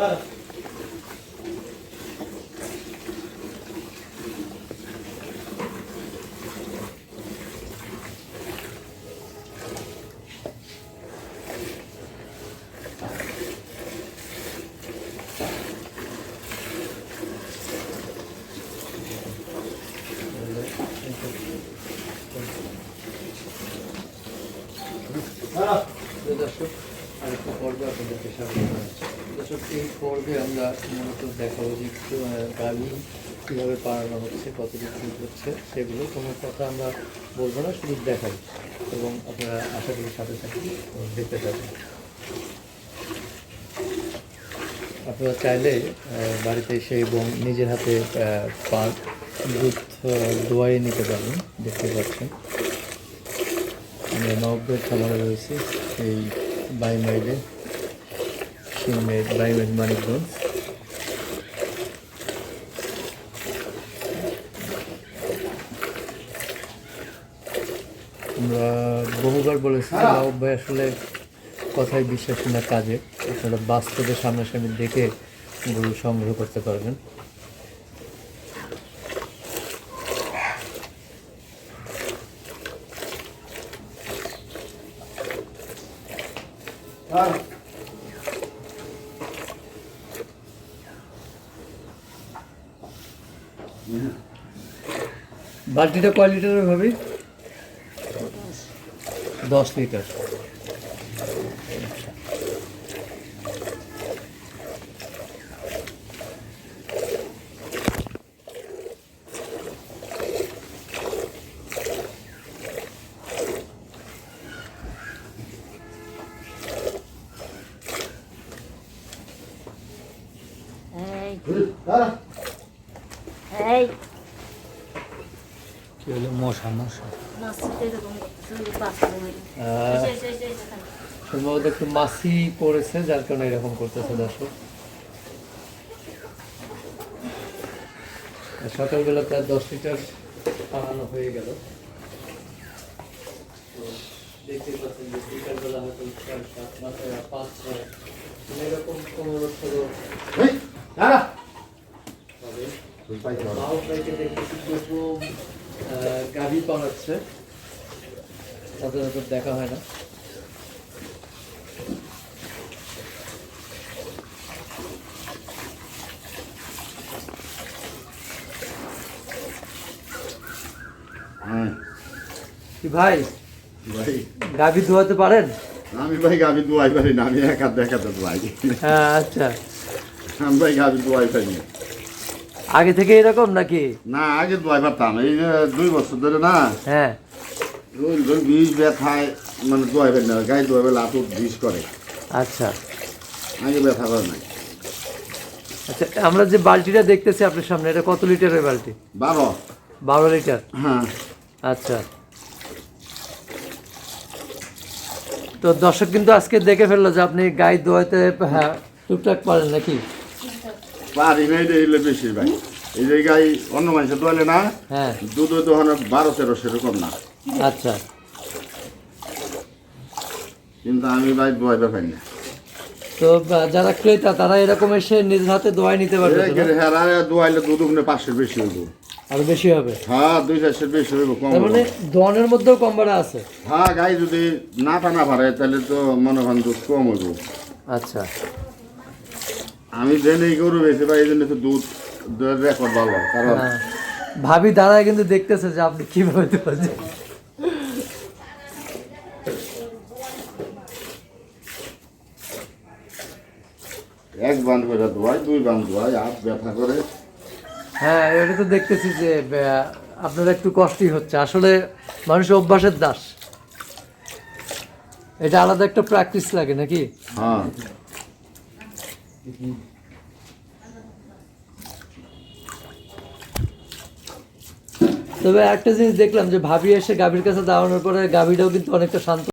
어. দর্শক পর্বে আমরা মূলত দেখাবো যে গাড়ি কীভাবে পাড়ানো হচ্ছে কতটুকু কী হচ্ছে, সেগুলো। কোনো কথা আমরা বলব না, শুধু দেখাই এবং আপনারা আশা করি সাথে সাথে দেখতে থাকুন আপনারা চাইলে বাড়িতে এসে এবং নিজের হাতে পা, দুধ দোয়াই নিতে পারবেন, দেখতে পাচ্ছেন। আমরা নব্বের খামারে রয়েছে, এই বাইমাইলে সিংমের বাইমাইল মানিকগঞ্জ আমরা বহুবার বলেছি যে নবাব ভাই আসলে কথায় বিশ্বাসী না কাজে। আপনারা বাস্তবে সামনাসামনি দেখে গরু সংগ্রহ করতে পারবেন। খারাপ বালতিটা কয় লিটারের হবে দশ লিটার। এই। হলো মশা মশা। সম্ভবত একটু মাছি পড়েছে যার কারণে এরকম করতেছে দর্শক। সকালবেলা প্রায় দশ লিটার পানানো হয়ে গেল। দেখতে পাচ্ছেন যে বিকালবেলা হয়তো ছয় সাত মাস পাঁচ ছয় মানে এরকম দেখতেছি প্রথম। গাড়ি পালাচ্ছে। সচরাচর দেখা হয় না। হ্যাঁ কি ভাই? ভাই। গাভী ধোয়াতে পারেন? আমি ভাই গাভি দুয়াই পারি না আমি এক দেখাতে দুয়াই হ্যাঁ আচ্ছা। আমি ভাই গাভি দুয়াই পারি না। আগে থেকে এরকম নাকি? না আগে দুয়াই পারতাম এই যে দুই বছর ধরে না হ্যাঁ। বিষ ব্যথায় মানে দুয়াই না গায়ে দুয়াই লাতুর বিষ করে। আচ্ছা। আগে ব্যথা করে নাই। আচ্ছা আমরা যে বালতিটা দেখতেছি আপনার সামনে এটা কত লিটারের বালতি? বারো। বারো লিটার? হ্যাঁ। আচ্ছা। তো দর্শক কিন্তু আজকে দেখে ফেলল যে আপনি গাই দোয়াতে হ্যাঁ টুকটাক পারেন নাকি? পারি না এটা এলে বেশি ভাই। এই অন্য মানুষের দোয়ালে না হ্যাঁ। দুধ বারো তেরো সেরকম না। আচ্ছা। কিন্তু আমি ভাই পারি না। তো যারা ক্রেতা তারা এরকম এসে নিজ হাতে দোয়াই নিতে পারবে? হেরা দোয়াইলে দুধ পাঁচশোর বেশি হইব। আরও বেশি হবে? হ্যাঁ দুই চারশোর বেশি হইব কম মানে। দোয়ানের মধ্যেও কম ভাড়া আছে? হ্যাঁ গাই যদি না টানা পারে তাহলে তো মনে করেন দুধ কম হইব। আচ্ছা। আমি জেনেই গরু বেশি ভাই এই জন্য তো দুধ দুধের রেকর্ড ভালো। কারণ হ্যাঁ। ভাবি দাঁড়ায় কিন্তু দেখতেছে যে আপনি কীভাবে দোয়াচ্ছেন এক বান করে দোয়াই দুই বান দোয়াই হাত ব্যথা করে। হ্যাঁ এটা তো দেখতেছি যে আপনার একটু কষ্টই হচ্ছে। আসলে মানুষ অভ্যাসের দাস। এটা আলাদা একটা প্র্যাকটিস লাগে নাকি? হ্যাঁ। তবে একটা জিনিস দেখলাম যে ভাবি এসে গাভীর কাছে দাঁড়ানোর পরে গাভীটাও কিন্তু অনেকটা শান্ত